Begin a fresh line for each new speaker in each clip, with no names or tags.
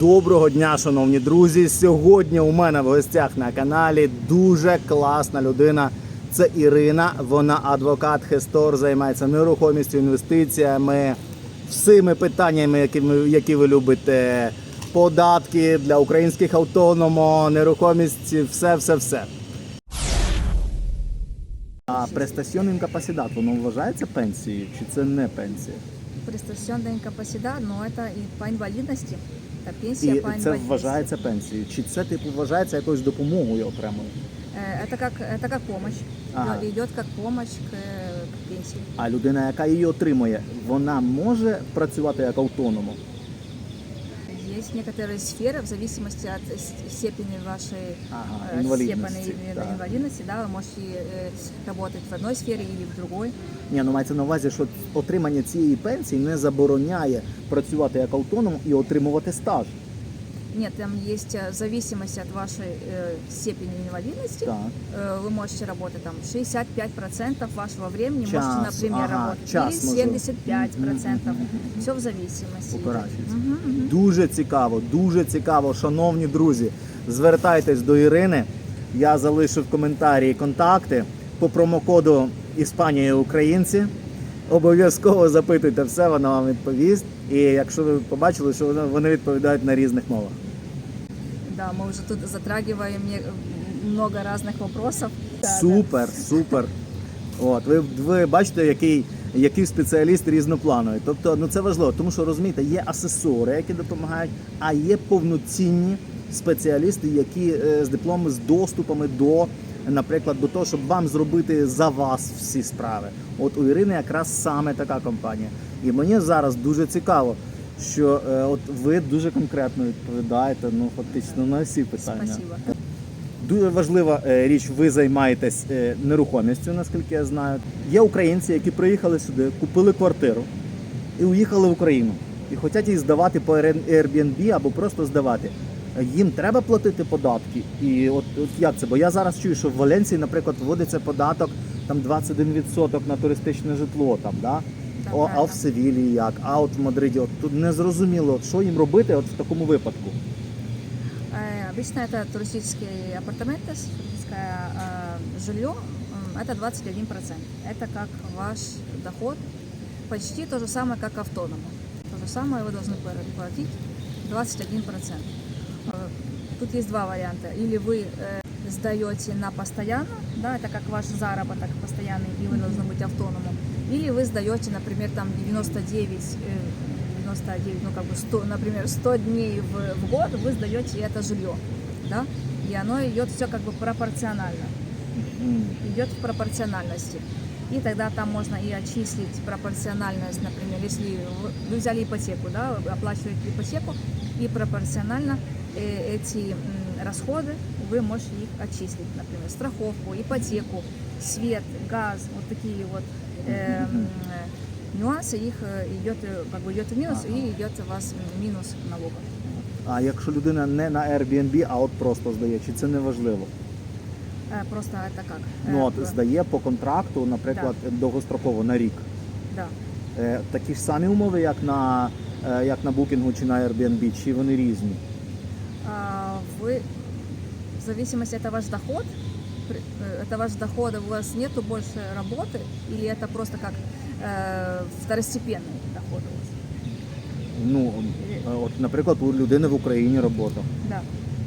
Доброго дня, шановні друзі. Сьогодні у мене в гостях на каналі дуже класна людина. Це Ірина. Вона адвокат, хестор, займається нерухомістю, інвестиціями, всіми питаннями, які, ви- які ви любите. Податки для українських автономо, нерухомість, все, все, все. А престаціон інкапасідат, воно вважається пенсією чи це не пенсія?
Престационная инкапасида, но это и по инвалидности. Это пенсия
І
по
це
инвалидности.
вважається пенсією. Чи це типу вважається якоюсь допомогою окремою?
Э, Это как, это как помощь.
Ага.
Идет- Идет как помощь к, э, к пенсии.
А людина, яка її отримує, вона може працювати як автономом?
Есть некоторые сферы, в зависимости от с- степени вашей
Ага,
э,
инвалидности,
степени инв-
да.
инвалидности, да, вы можете э, работать в одной сфере или в другой.
Ні, ну мається на увазі, що отримання цієї пенсії не забороняє працювати як автоном і отримувати стаж.
Нет, там есть э, в зависимости от вашей э, степени инвалидности.
Так.
э, Вы можете работать там 65% вашего времени,
Час,
можете, например,
ага,
работать.
час
или
можу.
75%.
Мгм,
Все в зависимости. идет.
Покращується.
Мгм, мгм.
Дуже цікаво, дуже цікаво, шановні друзі. Звертайтесь до Ірини. Я залишив в коментарі контакти по промокоду Іспанія Українці. Обов'язково запитуйте все, вона вам відповість. І якщо ви побачили, що вони- відповідають на різних мовах.
Да, мы уже тут не- много разных вопросов.
Супер, супер. От, ви, ви бачите, який, який спеціаліст різноплановий. Тобто, ну це важливо, тому що розумієте, є асесори, які допомагають, а є повноцінні спеціалісти, які е, з дипломами, з доступами до, наприклад, до того, щоб вам зробити за вас всі справи. От у Ірини якраз саме така компанія. І мені зараз дуже цікаво, що е, от ви дуже конкретно відповідаєте, ну фактично на всі питання.
Спасибо.
Дуже важлива е, річ, ви займаєтесь е, нерухомістю, наскільки я знаю. Є українці, які приїхали сюди, купили квартиру і уїхали в Україну. І хочуть її здавати по Airbnb або просто здавати. Їм треба платити податки. І от, от як це? Бо я зараз чую, що в Валенції, наприклад, вводиться податок там 21% на туристичне житло. Там, да?
Так,
О, а
правильно.
в Севілії як, а от в Мадриді. От тут не зрозуміло, от що їм робити от в такому випадку.
Э, Обычно это туристические апартаменты, туристическое э, жилье, м, это 21%. Это как ваш доход, почти то же самое, как автоному. То же самое вы должны пла- платить 21%. Э, Тут есть два варианта. Или вы э, сдаете на постоянно, да, это как ваш заработок постоянный, и вы должны быть автономом. Или вы сдаете, например, там 99, э, 99, ну как бы 100, например, 100 дней в, в год вы сдаете это жилье, да, и оно идет все как бы пропорционально,
М.
идет в пропорциональности. И тогда там можно и отчислить пропорциональность, например, если вы- вы взяли ипотеку, да, вы оплачиваете ипотеку, и пропорционально э, эти м, расходы вы можете их отчислить, например, страховку, ипотеку, свет, газ, вот такие вот э, м, э, нюансы, их э, идет, э, как бы идет в минус
Ага.
и идет у вас минус налогов.
А якщо людина не на Airbnb, а от просто здає, чи це не важливо?
Э, Просто это как? Э,
Ну от
в-
здає по контракту, наприклад, довгостроково на рік.
Да.
Е, Такі ж самі умови, як на е, як на букінгу чи на Airbnb, чи вони різні?
А, Вы, в зависимости, это ваш доход, при- э, это ваш доход, у вас нету больше работы, или это просто как э, второстепенный доход у вас?
Ну е, от, наприклад, у людини в Україні робота.
Да.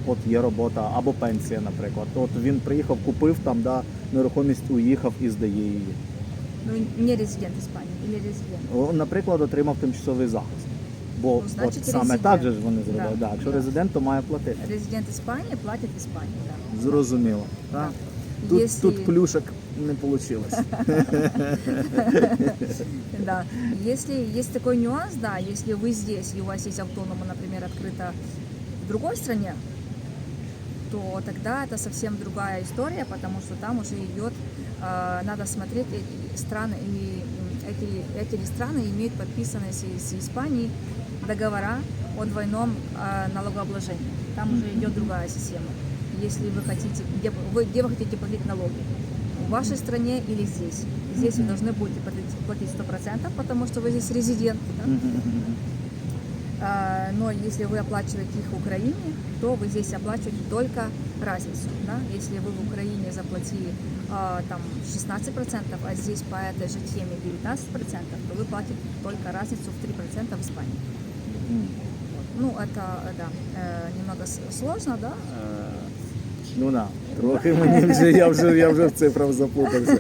От є робота або пенсія, наприклад. От він приїхав, купив там, да, нерухомість, уїхав і здає її.
Ну, не резидент Испании или резидент.
О, Наприклад, отримав тимчасовий захист. Бо
Ну, значить,
от саме
резидент.
так же ж вони зробили.
Да.
Да. Якщо
Да.
резидент, то має платити.
Резидент Испании платит в Испании, да.
Зрозуміло.
Да.
Так? Тут,
Если-
тут плюшок не вийшло.
Да. Если есть такой нюанс, да, если вы здесь и у вас есть автонома, например, открыта в другой стране, то тогда это совсем другая история, потому что там уже идет, э, надо смотреть эти страны, и эти, эти страны имеют подписанные с, с Испанией договора о двойном э, налогообложении. Там уже идет другая система. Если вы хотите, где вы, где вы хотите платить налоги, в вашей стране или здесь. Здесь вы должны будете платить, платить 100%, потому что вы здесь резидент. да. А, Но если вы оплачиваете их в Украине, то вы здесь оплачиваете только разницу. Да? Если вы в Украине заплатили а, там 16%, а здесь по этой же теме 19%, то вы платите только разницу в 3% в Испании.
М.
Ну, это, э, да, э, немного с- сложно, да? э,
Ну да, трохи мені вже я вже я вже в цифрах заплутався.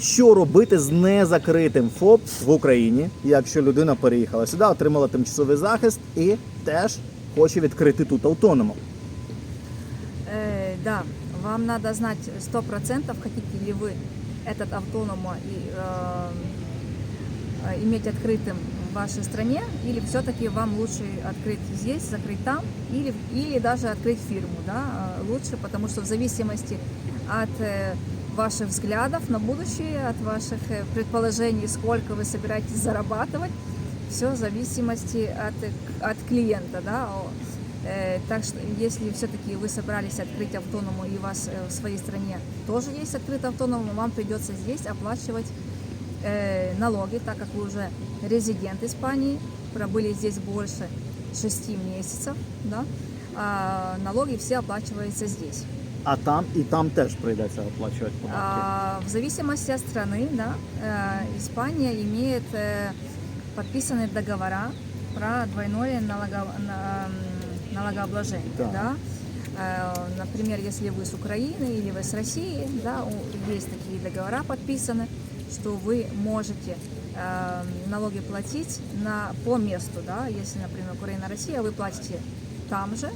Що робити з незакритим ФОП в Україні, якщо людина переїхала сюди, отримала тимчасовий захист і теж хоче відкрити тут автономом?
Э, да, вам надо знать сто процентов, хотите ли вы этот автономо и, э, э, иметь открытым в вашей стране, или все-таки вам лучше открыть здесь, закрыть там, или, или даже открыть фирму, да, э, лучше, потому что в зависимости от э, ваших взглядов на будущее, от ваших э, предположений, сколько вы собираетесь зарабатывать, все в зависимости от, э, от клиента, да, Э, Так что, если все-таки вы собрались открыть автоному и у вас э, в своей стране тоже есть открытый автоном, вам придется здесь оплачивать э, налоги, так как вы уже резидент Испании, пробыли здесь больше 6 месяцев, да, а налоги все оплачиваются здесь.
А там і там теж прийдеться оплачувати податки.
А, в зависимости от страны, да, э, Испания имеет э, подписанные договора про двойное налого- налогообложение. Да. Э, Например, если вы с Украины или вы с России, да, есть такие договора подписаны, что вы можете э, налоги платить на, по месту. Да. Если, например, Украина, Россия, вы платите там же,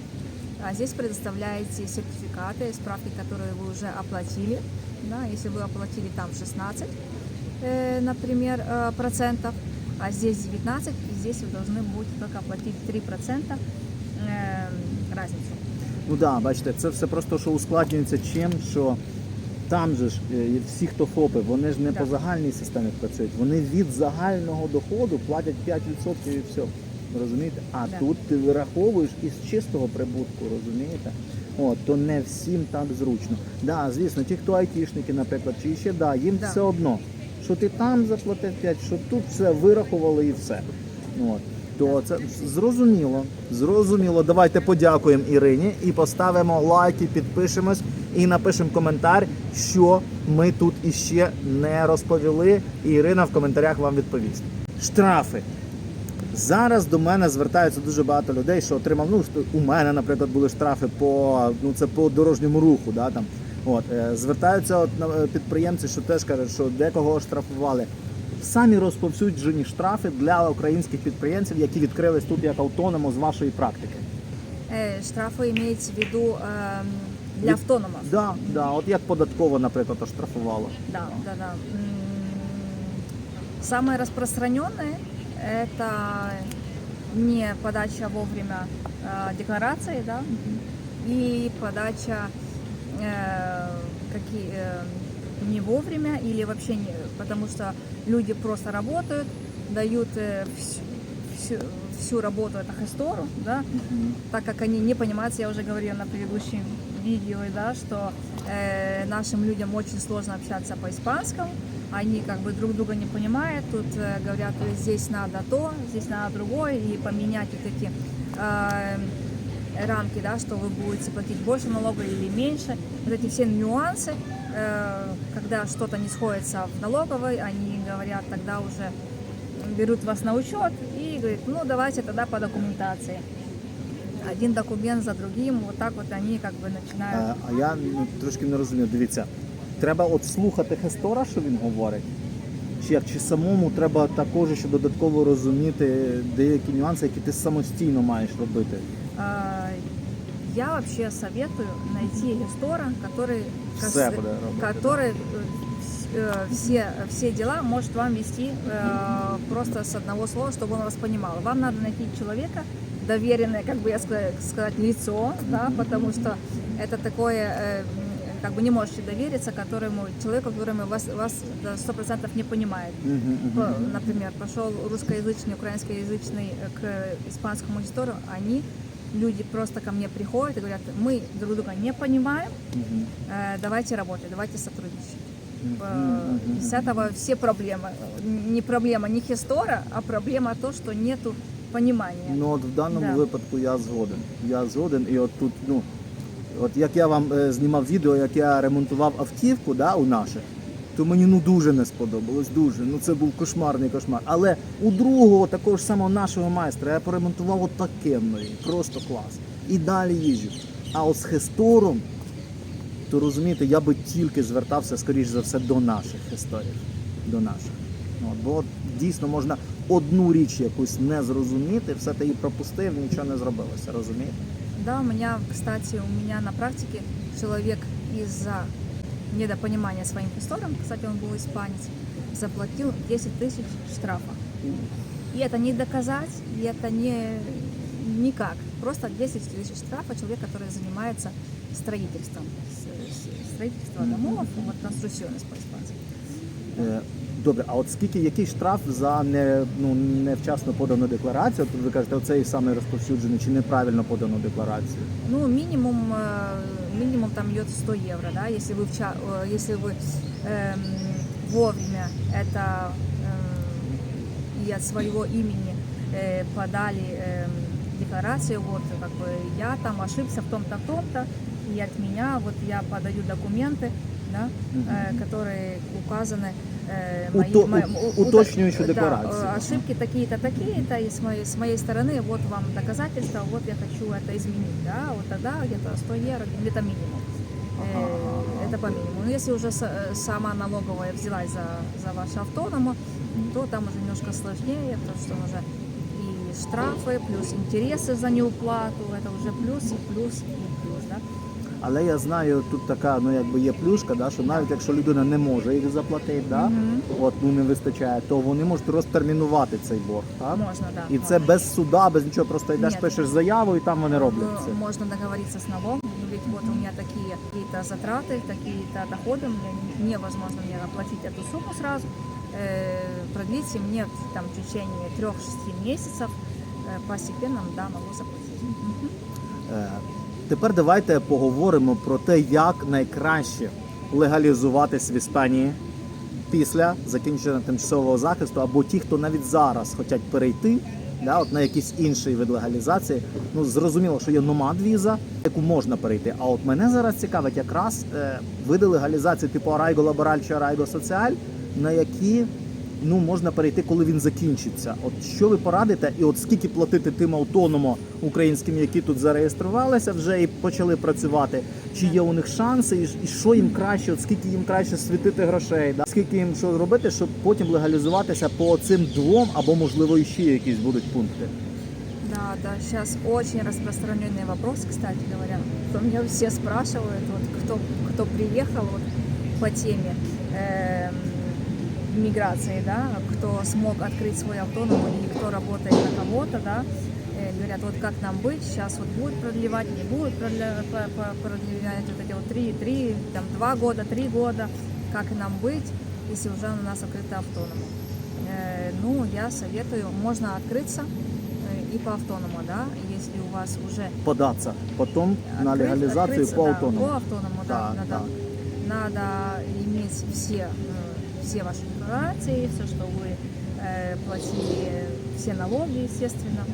а здесь предоставляете сертификаты, справки, которые вы уже оплатили. Да, если вы оплатили там 16, э, например, э, процентов, а здесь 19, и здесь вы должны будете только оплатить 3 процента э, разницу.
Ну да, бачите, це все просто що ускладнюється чим, що там же ж е, всі, хто ФОПи, вони ж не
Да.
по загальній системі працюють. Вони від загального доходу платять 5% і все. Розумієте? А
Да.
тут ти вираховуєш із чистого прибутку, розумієте? От, то не всім так зручно. Да, звісно, ті, хто айтішники, наприклад, чи ще да, їм
Да.
все одно. Що ти там заплатив 5, що тут все вирахували і все. От. То це зрозуміло. Зрозуміло. Давайте подякуємо Ірині і поставимо лайки, підпишемось і напишемо коментар, що ми тут іще не розповіли. І Ірина в коментарях вам відповість. Штрафи. Зараз до мене звертаються дуже багато людей, що отримав. Ну у мене, наприклад, були штрафи по ну це по дорожньому руху. Да, там. От, е, звертаються от, е, підприємці, що теж кажуть, що декого штрафували Самі розповсюджені штрафи для українських підприємців, які відкрились тут як автономо з вашої практики.
Э, штрафы имеется в виду эм, для
Від-
автономов.
Да, да, от як податково, наприклад, оштрафувало.
Да, да, да. М, Самое распространенное это не подача вовремя э, декларации, да, и подача э, какие, э, не вовремя или вообще не, потому что люди просто работают, дают э, всю, всю, всю работу это хестору, да, так как они не понимают, я уже говорила на предыдущем видео, да, что э, нашим людям очень сложно общаться по-испанскому, они как бы друг друга не понимают, тут э, говорят, «Ой, здесь надо то, здесь надо другое, и поменять вот эти э, рамки, да, что вы будете платить больше налога или меньше, вот эти все нюансы, э, когда что-то не сходится в налоговой, они говорят, тогда уже берут вас на учет и говорят, ну давайте тогда по документации. Один документ за другим, вот так вот они как бы начинают.
Е, А я ну, трошки не розумію. Дивіться, треба от слухати Хестора, що він говорить. Чи як чи самому треба також ще додатково розуміти деякі нюанси, які ти самостійно маєш робити.
А, Я вообще советую найти гестора, который, кас-
Все буде робити.
который э, все, все дела может вам вести э, просто с одного слова, чтобы он вас понимал. Вам надо найти человека, доверенное, как бы я сказать, сказать лицо, да, потому что это такое, э, м, как бы не можете довериться, которому человеку, которому вас, вас до 100% не понимает. Например, пошел русскоязычный, украинскоязычный э, к испанскому историю, они, люди просто ко мне приходят и говорят, мы друг друга не понимаем, э, давайте работать, давайте сотрудничать. Э. С этого все проблемы. Не проблема не хистора, а проблема то, что нету понимания.
Ну от в даному
Да.
випадку я згоден. Я згоден, і от тут, ну, от як я вам е, знімав відео, як я ремонтував автівку да, у наших, то мені ну дуже не сподобалось. Дуже. Ну це був кошмарний кошмар. Але у другого, такого ж самого нашого майстра, я поремонтував отаке мною. Просто клас. І далі їжджу. А от з Хестором, то розумієте, я би тільки звертався, скоріш за все, до наших хесторів. До наших. От, бо от дійсно можна одну річ якусь не зрозуміти, все ти її пропустив, нічого не зробилося, розумієте?
Да, у меня, кстати, у меня на практике человек из-за недопонимания своим исторам, кстати, он был испанец, заплатил 10 тысяч штрафа. И это не доказать, и это не никак. Просто 10 тысяч штрафа человек, который занимается строительством. Строительство домов, вот конструкционность по-испански.
Е, Добре, а от скільки який штраф за не, ну, невчасно подану декларацію? От ви кажете, оцей самий розповсюджений чи неправильно подану декларацію?
Ну, минимум, э, минимум там идет 100 евро, да, если вы, вча- э, если вы эм, вовремя это эм, и от своего имени э, подали эм, декларацию, вот как бы я там ошибся в том-то, в том-то, и от меня вот я подаю документы, да, э, которые указаны э, мои-
Уто- у- уточнюющую
да,
декларацию.
э, ошибки такие-то, такие-то, и с моей, с моей стороны вот вам доказательства, вот я хочу это изменить, да, вот тогда где-то 100 евро, где-то минимум. Э, Это по минимуму. Но если уже э, сама налоговая взялась за, за ваше автономо, то там уже немножко сложнее, потому что уже и штрафы, плюс интересы за неуплату, это уже плюс и плюс и плюс, да.
Але я знаю, тут така ну якби є плюшка, да, що навіть якщо людина не може їх заплатити, да,
Мгм.
от ну не вистачає, то вони можуть розтермінувати цей борг. Так?
Можно, да.
І це без суда, без нічого, просто йдеш,
Ні.
пишеш заяву і там вони роблять
Ну,
це.
Можно договориться с налогом, ну, ведь вот у меня такие какие-то затраты, какие-то доходы, мне невозможно мне оплатить эту сумму сразу. Э, продлите мне там в течение 3-6 месяцев, э, постепенно, да, могу заплатить.
Тепер давайте поговоримо про те, як найкраще легалізуватись в Іспанії після закінчення тимчасового захисту, або ті, хто навіть зараз хочуть перейти да, от на якийсь інший вид легалізації. Ну зрозуміло, що є номад віза, яку можна перейти. А от мене зараз цікавить якраз е, види легалізації типу Арайго Лабораль чи Арайго Соціаль, на які ну можна перейти, коли він закінчиться. От що ви порадите, і от скільки платити тим автономо українським, які тут зареєструвалися вже і почали працювати? Чи є у них шанси, і, і що їм краще? От скільки їм краще світити грошей? Да? Скільки їм що робити, щоб потім легалізуватися по цим двом або можливо іще якісь будуть пункти?
Да, да, сейчас очень распространенный вопрос, кстати говоря. То меня все спрашивают, вот кто, кто приехал вот, по теме эм, миграции, да, кто смог открыть свой автоном или кто работает на кого-то, да, э, говорят, вот как нам быть, сейчас вот будет продлевать, не будет продля- по- по- продлевать вот эти вот три, три, там два года, три года, как нам быть, если уже у нас открыто автоном. Э, ну, я советую, можно открыться э, и по автоному, да, если у вас уже
Податися потім на
открыть-
легалізацію
открыться,
по
да,
автоному.
по автоному, да,
Так,
надо,
так.
надо иметь все, э, все ваши декларации, все, что вы э, платили, все налоги, естественно.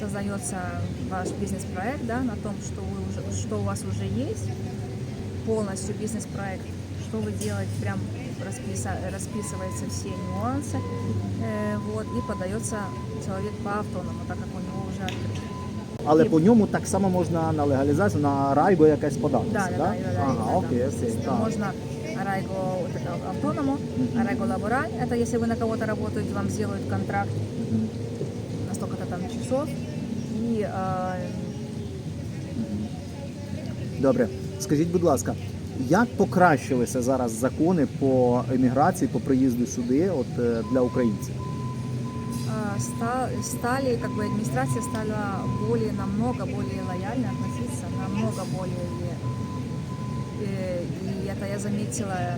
Создается ваш бизнес-проект, да, на том, что, вы уже, что у вас уже есть, полностью бизнес-проект, что вы делаете, прям расписа- расписываются все нюансы, э, вот, и подается человек по автоному, так как у него уже открыто.
Але
І-
по ньому так само можна на легалізацію, на райго якась податися,
Да, да, да, да, да,
Ага,
да,
окей,
да.
окей.
Естественно,
Так.
Можно Арайго вот это автоному, Арайго лабораль, это если вы на кого-то работаете, вам сделают контракт
Мгм.
на столько-то там часов. И э,
Добре, скажіть, будь ласка, як покращилися зараз закони по еміграції, по приїзду сюди, от е, для українців?
э, ста- стали, как бы администрация стала более, намного более лояльно относиться, намного более э, и это я заметила э,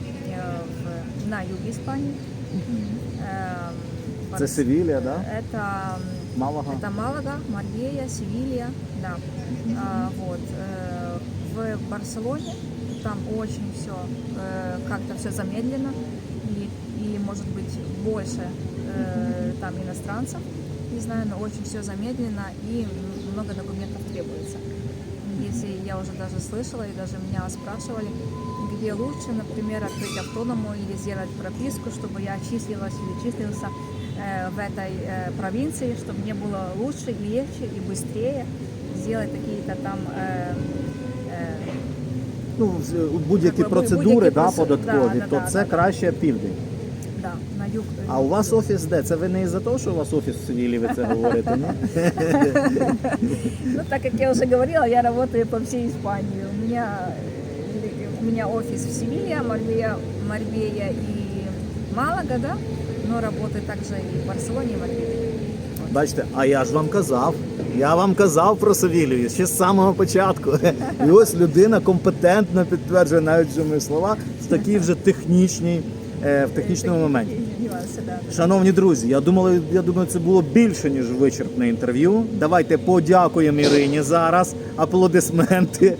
в- на юге Испании. Э,
Це
Барс-
Севілія, да?
Это
Малага?
Это Малага, Марбея, Севилья, да. А, вот. э, В Барселоне там очень все, как-то все замедлено, и, и может быть больше э, там иностранцев, не знаю, но очень все замедлено и много документов требуется. Если я уже даже слышала и даже меня спрашивали, где лучше, например, открыть автоному или сделать прописку, чтобы я числилась или числился э, в этой э, провинции, чтобы мне было лучше и легче и быстрее сделать какие-то там э, э,
Ну, з- будь-які
Так, будь-
процедури
будь-які
да,
проце-
податкові,
да,
то
да,
це
да, да.
краще південь.
да, на юг.
А у вас офіс де? Це ви не із-за того, що у вас офіс в Севілі, ви це говорите, ні?
Ну, так как я уже говорила, я работаю по всей Испании. У меня, э, у меня офис в Севилье, Марбея, Марбея и Малага, да, но работаю также и в Барселоне, и в Марбее.
Бачите, а я ж вам казав. Я вам казав про Севілію ще з самого початку. І ось людина компетентно підтверджує навіть вже мої слова в такій вже технічній, е, в технічному моменті. Шановні друзі, я думаю, я думаю, це було більше ніж вичерпне інтерв'ю. Давайте подякуємо Ірині зараз. Аплодисменти.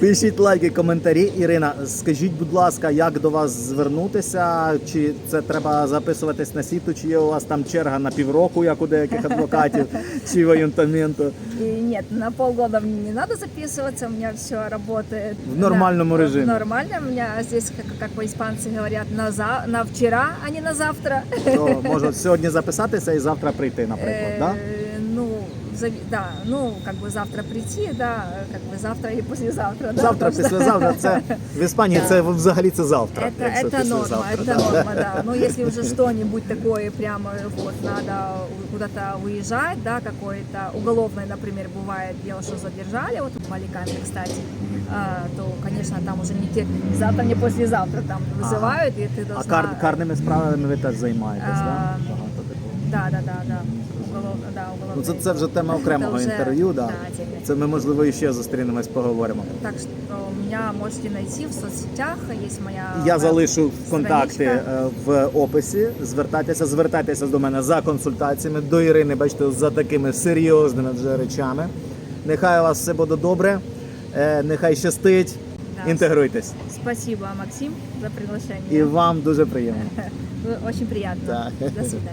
Пишіть лайки, коментарі. Ірина, скажіть, будь ласка, як до вас звернутися? Чи це треба записуватись на сіту? Чи є у вас там черга на півроку, як у деяких адвокатів, чи в аюнтаменту?
И нет, на полгода мне не надо записываться, у меня все работает.
В нормальном
да,
режиме.
Нормально, у меня здесь, как, как по-испански говорят, на, за, на вчера, а не на завтра.
То можу сьогодні записатися і завтра прийти, наприклад.
Э,
Да?
Ну, зави- да, ну, как бы завтра прийти, да, как бы завтра и послезавтра. Да,
Завтра,
потому что
післязавтра. Це в Іспанії це взагалі це завтра.
Это,
якщо
это норма,
післязавтра,
это
да.
норма, да. Но если уже что-нибудь такое прямо вот надо куда-то выезжать, да, какое-то уголовное, например, бывает дело, что задержали, вот в Аликанте, кстати, а, то, конечно, там уже не те, не завтра, не послезавтра там вызывают, и ты
А
должна...
кар, карними справами ви теж займаєтесь,
А,
да? Багато такого.
Да, да, да, да. Да, уголовное.
Ну це, це вже тема окремого
Це вже,
інтерв'ю. Да.
да.
Це ми можливо іще зустрінемось, поговоримо.
Так что меня можете найти в соцсетях, есть моя...
Я залишу контакти
страничка.
е, в описі. Звертайтеся, звертайтеся до мене за консультаціями. До Ірини, бачите, за такими серйозними вже речами. Нехай у вас все буде добре, е, нехай щастить.
Да.
Інтегруйтесь.
Спасибо, Максим, за приглашение.
І вам дуже приємно.
Очень приятно.
Да.
До свидания.